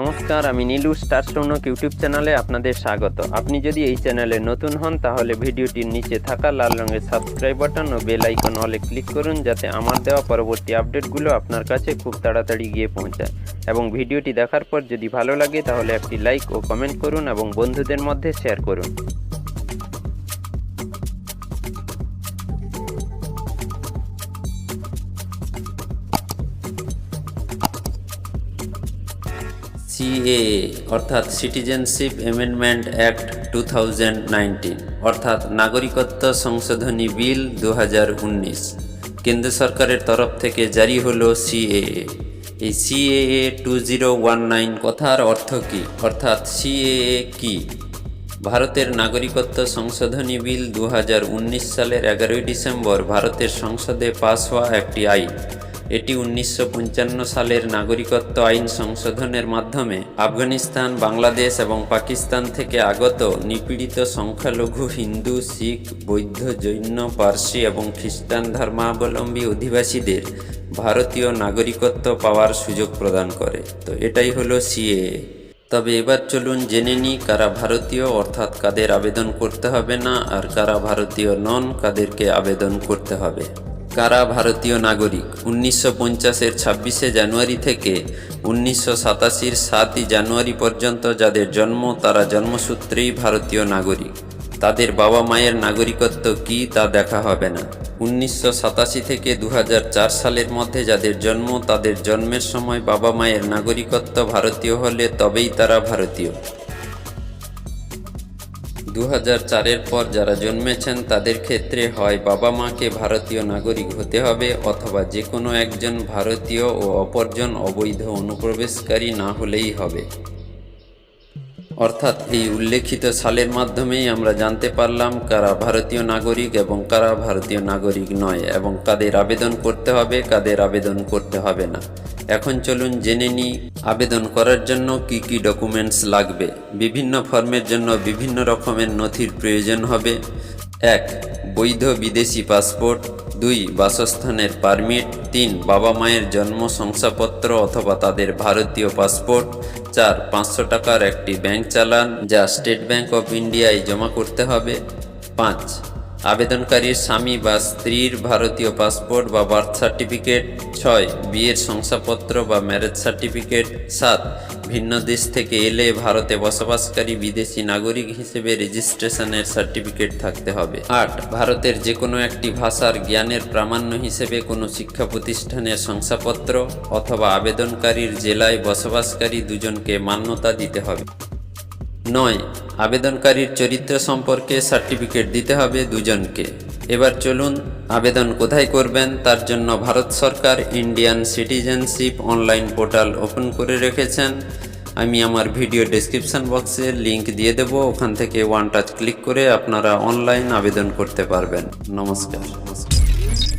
নমস্কার, আমি Nilu, star স্টোনক YouTube চ্যানেলে আপনাদের স্বাগত। আপনি যদি এই চ্যানেলে নতুন হন, তাহলে ভিডিওটির নিচে থাকা লাল রঙের সাবস্ক্রাইব বাটন ও বেল আইকন অলে ক্লিক করুন, যাতে আমার দেওয়া পরবর্তী আপডেটগুলো আপনার কাছে খুব তাড়াতাড়ি গিয়ে পৌঁছায়। এবং ভিডিওটি দেখার পর যদি ভালো লাগে, তাহলে একটি লাইক ও কমেন্ট করুন এবং বন্ধুদের মধ্যে শেয়ার করুন। সিএএ অর্থাৎ সিটিজেনশিপ অ্যামেন্ডমেন্ট অ্যাক্ট টু অর্থাৎ নাগরিকত্ব সংশোধনী বিল দু হাজার উনিশ। কেন্দ্র সরকারের তরফ থেকে জারি হলো সিএএ এই CAA two zero one nine কথার অর্থ কী? অর্থাৎ সিএএ কি? ভারতের নাগরিকত্ব সংশোধনী বিল দু হাজার উনিশ সালের এগারোই ডিসেম্বর ভারতের সংসদে পাস হওয়া একটি আইন। এটি উনিশশো পঞ্চান্ন সালের নাগরিকত্ব আইন সংশোধনের মাধ্যমে আফগানিস্তান, বাংলাদেশ এবং পাকিস্তান থেকে আগত নিপীড়িত সংখ্যালঘু, হিন্দু, শিখ, বৌদ্ধ, জৈন, পার্সি এবং খ্রিস্টান ধর্মাবলম্বী অধিবাসীদের ভারতীয় নাগরিকত্ব পাওয়ার সুযোগ প্রদান করে। তো এটাই হলো সিএ তবে এবার চলুন জেনে নিই কারা ভারতীয়, অর্থাৎ কাদের আবেদন করতে হবে না, আর কারা ভারতীয় নন, কাদেরকে আবেদন করতে হবে। কারা ভারতীয় নাগরিক? উনিশশো পঞ্চাশের ছাব্বিশে জানুয়ারি থেকে উনিশশো সাতাশির সাতই জানুয়ারি পর্যন্ত যাদের জন্ম, তারা জন্মসূত্রেই ভারতীয় নাগরিক। তাদের বাবা মায়ের নাগরিকত্ব কী তা দেখা হবে না। উনিশশো সাতাশি থেকে দু হাজার চার সালের মধ্যে যাদের জন্ম, তাদের জন্মের সময় বাবা মায়ের নাগরিকত্ব ভারতীয় হলে তবেই তারা ভারতীয়। দু চারের পর যারা জন্মেছেন, তাদের ক্ষেত্রে হয় বাবা মাকে ভারতীয় নাগরিক হতে হবে অথবা যে কোনো একজন ভারতীয় ও অপরজন অবৈধ অনুপ্রবেশকারী না হলেই হবে। অর্থাৎ এই উল্লেখিত সালের মাধ্যমেই আমরা জানতে পারলাম কারা ভারতীয় নাগরিক এবং কারা ভারতীয় নাগরিক নয় এবং কাদের আবেদন করতে হবে, কাদের আবেদন করতে হবে না। এখন চলুন জেনে নিই আবেদন করার জন্য কি কি ডকুমেন্টস লাগবে। বিভিন্ন ফর্মের জন্য বিভিন্ন রকমের নথির প্রয়োজন হবে। এক, বৈধ বিদেশি পাসপোর্ট। দুই বাসস্থানের পারমিট, তিন বাবা মায়ের জন্ম শংসাপত্র অথবা তাদের ভারতীয় পাসপোর্ট, চার পাঁচশো টাকার একটি ব্যাংক চালান যা স্টেট ব্যাংক অফ ইন্ডিয়ায় জমা করতে হবে, পাঁচ আবেদনকারীর স্বামী বা স্ত্রীর ভারতীয় পাসপোর্ট বা বার্থ সার্টিফিকেট, ছয় বিয়ের শংসাপত্র বা ম্যারেজ সার্টিফিকেট, সাত ভিন্ন দেশ থেকে এলে ভারতে বসবাসকারী বিদেশি নাগরিক হিসেবে রেজিস্ট্রেশনের সার্টিফিকেট থাকতে হবে। আট, ভারতের যে কোনো একটি ভাষার জ্ঞানের প্রামাণ্য হিসেবে কোনো শিক্ষা প্রতিষ্ঠানের শংসাপত্র অথবা আবেদনকারীর জেলায় বসবাসকারী দুজনকে মান্যতা দিতে হবে। নয়, আবেদনকারীর চরিত্র সম্পর্কে সার্টিফিকেট দিতে হবে দুজনকে। এবার চলুন, আবেদন কোথায় করবেন? তার জন্য ভারত সরকার Indian citizenship online portal open করে রেখেছেন। আমি আমার ভিডিও ডেসক্রিপশন বক্সে লিংক দিয়ে দেব। ওখান থেকে ওয়ান টাচ ক্লিক করে আপনারা অনলাইন আবেদন করতে পারবেন। নমস্কার নমস্কার।